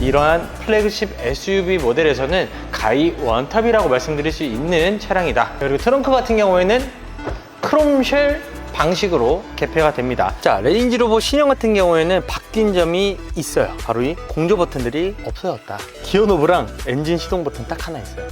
이러한 플래그십 SUV 모델에서는 가히 원탑이라고 말씀드릴 수 있는 차량이다. 그리고 트렁크 같은 경우에는 크롬쉘 방식으로 개폐가 됩니다. 자, 레인지로버 신형 같은 경우에는 바뀐 점이 있어요. 바로 이 공조 버튼들이 없어졌다. 기어 노브랑 엔진 시동 버튼 딱 하나 있어요.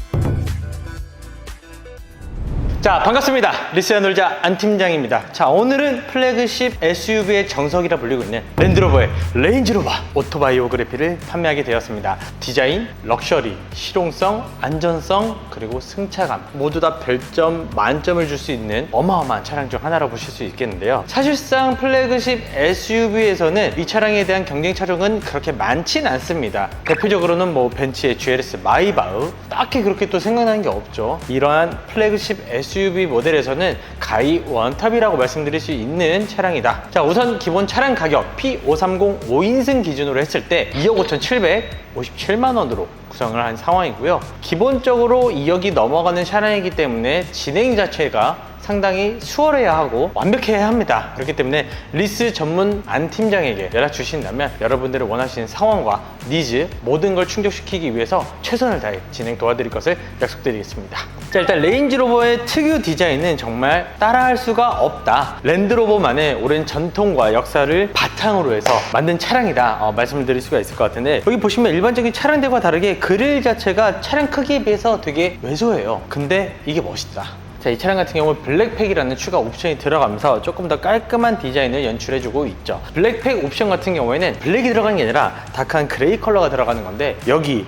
자 반갑습니다. 리스야 놀자 안 팀장입니다. 자 오늘은 플래그십 SUV의 정석이라 불리고 있는 랜드로버의 레인지로버 오토바이오그래피를 판매하게 되었습니다. 디자인, 럭셔리, 실용성, 안전성 그리고 승차감 모두 다 별점 만점을 줄 수 있는 어마어마한 차량 중 하나라 보실 수 있겠는데요. 사실상 플래그십 SUV에서는 이 차량에 대한 경쟁 차종은 그렇게 많진 않습니다. 대표적으로는 뭐 벤츠의 GLS 마이바흐 딱히 그렇게 또 생각나는 게 없죠. 이러한 플래그십 SUV 모델에서는 가히 원탑이라고 말씀드릴 수 있는 차량이다. 자, 우선 기본 차량 가격 P530 5인승 기준으로 했을 때 2억 5,757만 원으로 구성을 한 상황이고요. 기본적으로 2억이 넘어가는 차량이기 때문에 진행 자체가 상당히 수월해야 하고 완벽해야 합니다. 그렇기 때문에 리스 전문 안 팀장에게 연락 주신다면 여러분들이 원하시는 상황과 니즈 모든 걸 충족시키기 위해서 최선을 다해 진행 도와드릴 것을 약속드리겠습니다. 자 일단 레인지로버의 특유 디자인은 정말 따라할 수가 없다. 랜드로버만의 오랜 전통과 역사를 바탕으로 해서 만든 차량이다 어, 말씀을 드릴 수가 있을 것 같은데 여기 보시면 일반적인 차량들과 다르게 그릴 자체가 차량 크기에 비해서 되게 왜소해요. 근데 이게 멋있다. 자, 이 차량 같은 경우 블랙팩이라는 추가 옵션이 들어가면서 조금 더 깔끔한 디자인을 연출해주고 있죠. 블랙팩 옵션 같은 경우에는 블랙이 들어가는 게 아니라 다크한 그레이 컬러가 들어가는 건데 여기,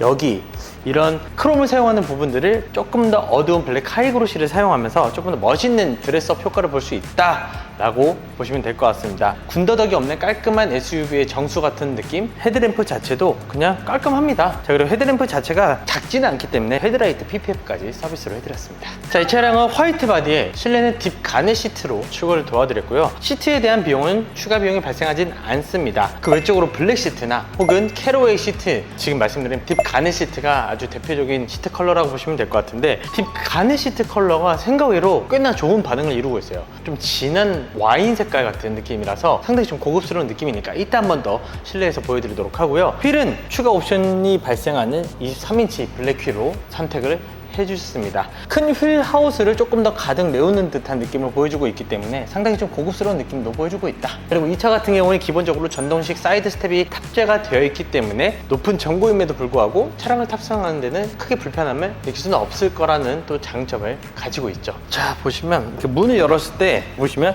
여기 이런 크롬을 사용하는 부분들을 조금 더 어두운 블랙 하이그로시를 사용하면서 조금 더 멋있는 드레스업 효과를 볼 수 있다라고 보시면 될 것 같습니다. 군더더기 없는 깔끔한 SUV의 정수 같은 느낌? 헤드램프 자체도 그냥 깔끔합니다. 자, 그리고 헤드램프 자체가 작지는 않기 때문에 헤드라이트 PPF까지 서비스로 해드렸습니다. 자, 이 차량은 화이트 바디에 실내는 딥 가넷 시트로 출고를 도와드렸고요. 시트에 대한 비용은 추가 비용이 발생하진 않습니다. 그 외적으로 블랙 시트나 혹은 캐로웨이 시트, 지금 말씀드린 딥 가넷 시트가 아주 대표적인 시트 컬러라고 보시면 될 것 같은데 딥 가넷 시트 컬러가 생각외로 꽤나 좋은 반응을 이루고 있어요. 좀 진한 와인 색깔 같은 느낌이라서 상당히 좀 고급스러운 느낌이니까 이따 한 번 더 실내에서 보여드리도록 하고요. 휠은 추가 옵션이 발생하는 23인치 블랙 휠로 선택을 해주셨습니다. 큰 휠 하우스를 조금 더 가득 메우는 듯한 느낌을 보여주고 있기 때문에 상당히 좀 고급스러운 느낌도 보여주고 있다. 그리고 이 차 같은 경우는 기본적으로 전동식 사이드 스텝이 탑재가 되어 있기 때문에 높은 전고임에도 불구하고 차량을 탑승하는 데는 크게 불편함을 느낄 수는 없을 거라는 또 장점을 가지고 있죠. 자 보시면 문을 열었을 때 보시면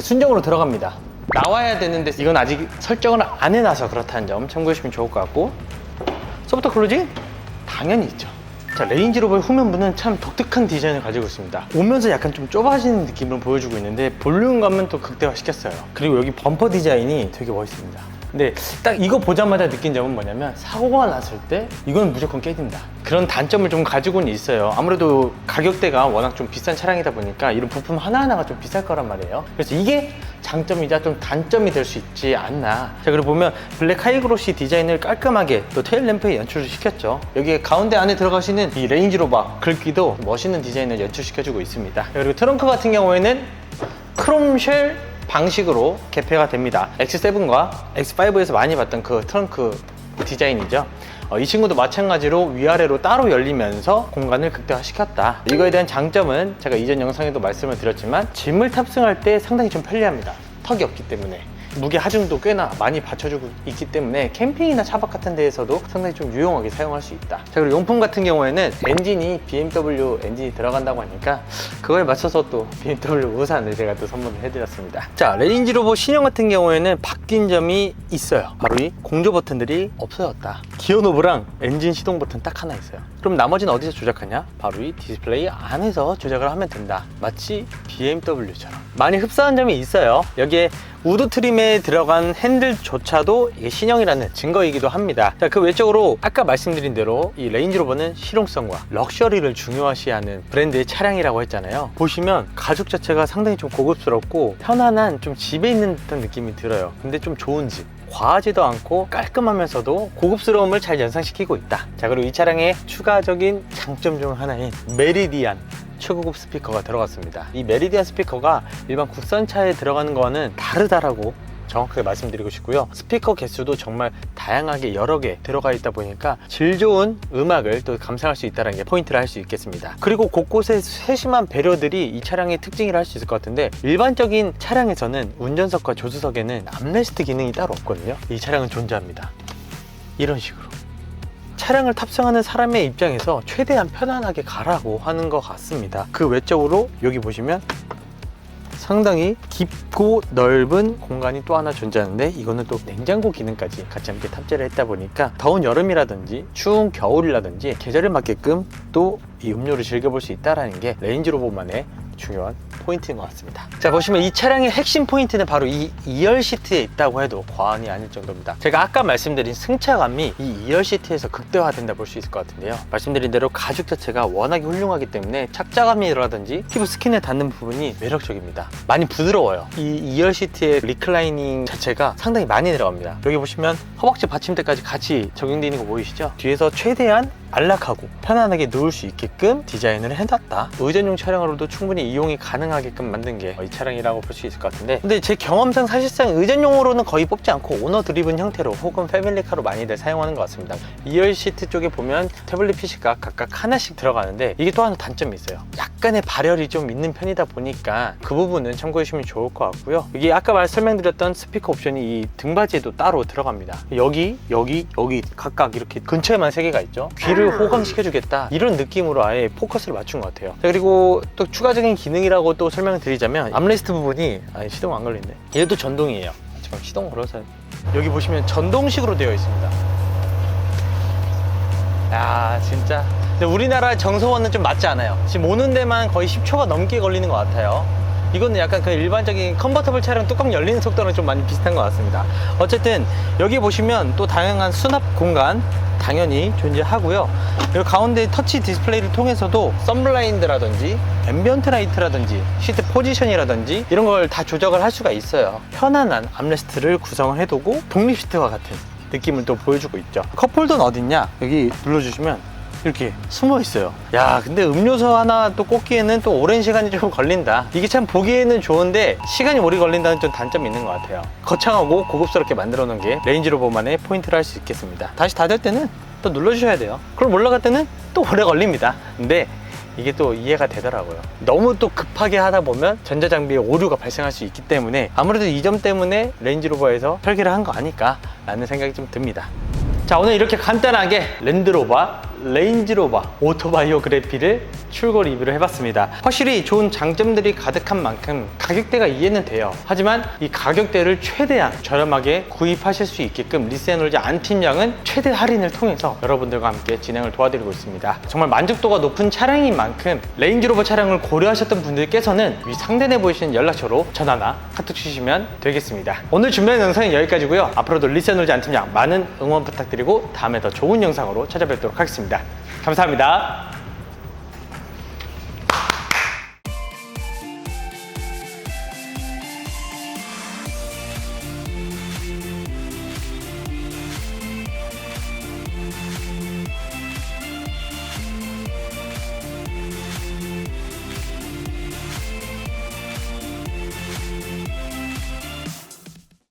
순정으로 들어갑니다. 나와야 되는데 이건 아직 설정을 안 해놔서 그렇다는 점 참고해 주시면 좋을 것 같고 소프트 클로징 당연히 있죠. 자, 레인지로버의 후면부는 참 독특한 디자인을 가지고 있습니다. 오면서 약간 좀 좁아지는 느낌을 보여주고 있는데 볼륨감은 또 극대화시켰어요. 그리고 여기 범퍼 디자인이 되게 멋있습니다. 근데 딱 이거 보자마자 느낀 점은 뭐냐면 사고가 났을 때 이건 무조건 깨진다. 그런 단점을 좀 가지고는 있어요. 아무래도 가격대가 워낙 좀 비싼 차량이다 보니까 이런 부품 하나하나가 좀 비쌀 거란 말이에요. 그래서 이게 장점이자 좀 단점이 될 수 있지 않나. 자, 그리고 보면 블랙 하이그로시 디자인을 깔끔하게 또 테일 램프에 연출을 시켰죠. 여기 가운데 안에 들어가시는 이 레인지로버 글귀도 멋있는 디자인을 연출시켜주고 있습니다. 그리고 트렁크 같은 경우에는 크롬쉘 방식으로 개폐가 됩니다. X7과 X5에서 많이 봤던 그 트렁크 디자인이죠. 어, 이 친구도 마찬가지로 위아래로 따로 열리면서 공간을 극대화시켰다. 이거에 대한 장점은 제가 이전 영상에도 말씀을 드렸지만 짐을 탑승할 때 상당히 좀 편리합니다. 턱이 없기 때문에. 무게 하중도 꽤나 많이 받쳐주고 있기 때문에 캠핑이나 차박 같은 데에서도 상당히 좀 유용하게 사용할 수 있다. 자, 그리고 용품 같은 경우에는 엔진이 BMW 엔진이 들어간다고 하니까 그거에 맞춰서 또 BMW 우산을 제가 또 선물을 해드렸습니다. 자, 레인지로버 신형 같은 경우에는 바뀐 점이 있어요. 바로 이 공조 버튼들이 없어졌다. 기어 노브랑 엔진 시동 버튼 딱 하나 있어요. 그럼 나머지는 어디서 조작하냐? 바로 이 디스플레이 안에서 조작을 하면 된다. 마치 BMW처럼. 많이 흡사한 점이 있어요. 여기에 우드 트림에 들어간 핸들조차도 이게 신형이라는 증거이기도 합니다. 자, 그 외적으로 아까 말씀드린 대로 이 레인지로버는 실용성과 럭셔리를 중요시하는 브랜드의 차량이라고 했잖아요. 보시면 가죽 자체가 상당히 좀 고급스럽고 편안한 좀 집에 있는 듯한 느낌이 들어요. 근데 좀 좋은 집. 과하지도 않고 깔끔하면서도 고급스러움을 잘 연상시키고 있다. 자, 그리고 이 차량의 추가적인 장점 중 하나인 메리디안 최고급 스피커가 들어갔습니다. 이 메리디안 스피커가 일반 국산 차에 들어가는 거와는 다르다라고 정확하게 말씀드리고 싶고요. 스피커 개수도 정말 다양하게 여러 개 들어가 있다 보니까 질 좋은 음악을 또 감상할 수 있다는 게 포인트를 할 수 있겠습니다. 그리고 곳곳에 세심한 배려들이 이 차량의 특징이라 할 수 있을 것 같은데 일반적인 차량에서는 운전석과 조수석에는 암레스트 기능이 따로 없거든요. 이 차량은 존재합니다. 이런 식으로. 차량을 탑승하는 사람의 입장에서 최대한 편안하게 가라고 하는 것 같습니다. 그 외적으로 여기 보시면 상당히 깊고 넓은 공간이 또 하나 존재하는데 이거는 또 냉장고 기능까지 같이 함께 탑재를 했다 보니까 더운 여름이라든지 추운 겨울이라든지 계절에 맞게끔 또 이 음료를 즐겨볼 수 있다는 게 레인지로버만의 중요한 포인트인 것 같습니다. 자 보시면 이 차량의 핵심 포인트는 바로 이 2열 시트에 있다고 해도 과언이 아닐 정도입니다. 제가 아까 말씀드린 승차감이 이 2열 시트에서 극대화된다 볼 수 있을 것 같은데요. 말씀드린 대로 가죽 자체가 워낙에 훌륭하기 때문에 착자감이라든지 피부 스킨에 닿는 부분이 매력적입니다. 많이 부드러워요. 이 2열 시트의 리클라이닝 자체가 상당히 많이 들어갑니다. 여기 보시면 허벅지 받침대까지 같이 적용되어 있는 거 보이시죠? 뒤에서 최대한 안락하고 편안하게 누울 수 있게끔 디자인을 해놨다. 의전용 차량으로도 충분히 이용이 가능 하게끔 만든 게 이 차량이라고 볼 수 있을 것 같은데 근데 제 경험상 사실상 의전용으로는 거의 뽑지 않고 오너 드리븐 형태로 혹은 패밀리카로 많이들 사용하는 것 같습니다. 2열 시트 쪽에 보면 태블릿 PC가 각각 하나씩 들어가는데 이게 또 하나 단점이 있어요. 약간의 발열이 좀 있는 편이다 보니까 그 부분은 참고해 주시면 좋을 것 같고요. 이게 아까 말 설명드렸던 스피커 옵션이 이 등받이에도 따로 들어갑니다. 여기, 여기, 여기 각각 이렇게 근처에만 세 개가 있죠. 귀를 호강시켜 주겠다 이런 느낌으로 아예 포커스를 맞춘 것 같아요. 자, 그리고 또 추가적인 기능이라고 또 설명을 드리자면 암레스트 부분이 아니 시동 안 걸리네. 얘도 전동이에요. 지금 시동 걸어서 여기 보시면 전동식으로 되어 있습니다. 야 진짜 근데 우리나라 정서와는 좀 맞지 않아요 지금 오는 데만 거의 10초가 넘게 걸리는 것 같아요 이거는 약간 그 일반적인 컨버터블 차량 뚜껑 열리는 속도랑 좀 많이 비슷한 것 같습니다. 어쨌든 여기 보시면 또 다양한 수납 공간 당연히 존재하고요. 그리고 가운데 터치 디스플레이를 통해서도 썬블라인드라든지 앰비언트 라이트라든지 시트 포지션이라든지 이런 걸 다 조작을 할 수가 있어요. 편안한 암레스트를 구성을 해두고 독립 시트와 같은 느낌을 또 보여주고 있죠. 컵홀더는 어딨냐? 여기 눌러주시면 이렇게 숨어 있어요. 야 근데 음료수 하나 또 꽂기에는 또 오랜 시간이 좀 걸린다. 이게 참 보기에는 좋은데 시간이 오래 걸린다는 좀 단점이 있는 것 같아요. 거창하고 고급스럽게 만들어 놓은 게 레인지로버만의 포인트를 할 수 있겠습니다. 다시 닫을 때는 또 눌러주셔야 돼요. 그럼 올라갈 때는 또 오래 걸립니다. 근데 이게 또 이해가 되더라고요. 너무 또 급하게 하다 보면 전자장비에 오류가 발생할 수 있기 때문에 아무래도 이 점 때문에 레인지로버에서 설계를 한 거 아닐까 라는 생각이 좀 듭니다. 자 오늘 이렇게 간단하게 랜드로버, 레인지로버, 오토바이오그래피를 출고 리뷰를 해봤습니다. 확실히 좋은 장점들이 가득한 만큼 가격대가 이해는 돼요. 하지만 이 가격대를 최대한 저렴하게 구입하실 수 있게끔 리스앤올자 안 팀장은 최대 할인을 통해서 여러분들과 함께 진행을 도와드리고 있습니다. 정말 만족도가 높은 차량인 만큼 레인지로버 차량을 고려하셨던 분들께서는 위 상단에 보이시는 연락처로 전화나 카톡 주시면 되겠습니다. 오늘 준비한 영상은 여기까지고요. 앞으로도 리스앤올자 안 팀장 많은 응원 부탁드리고 다음에 더 좋은 영상으로 찾아뵙도록 하겠 감사합니다.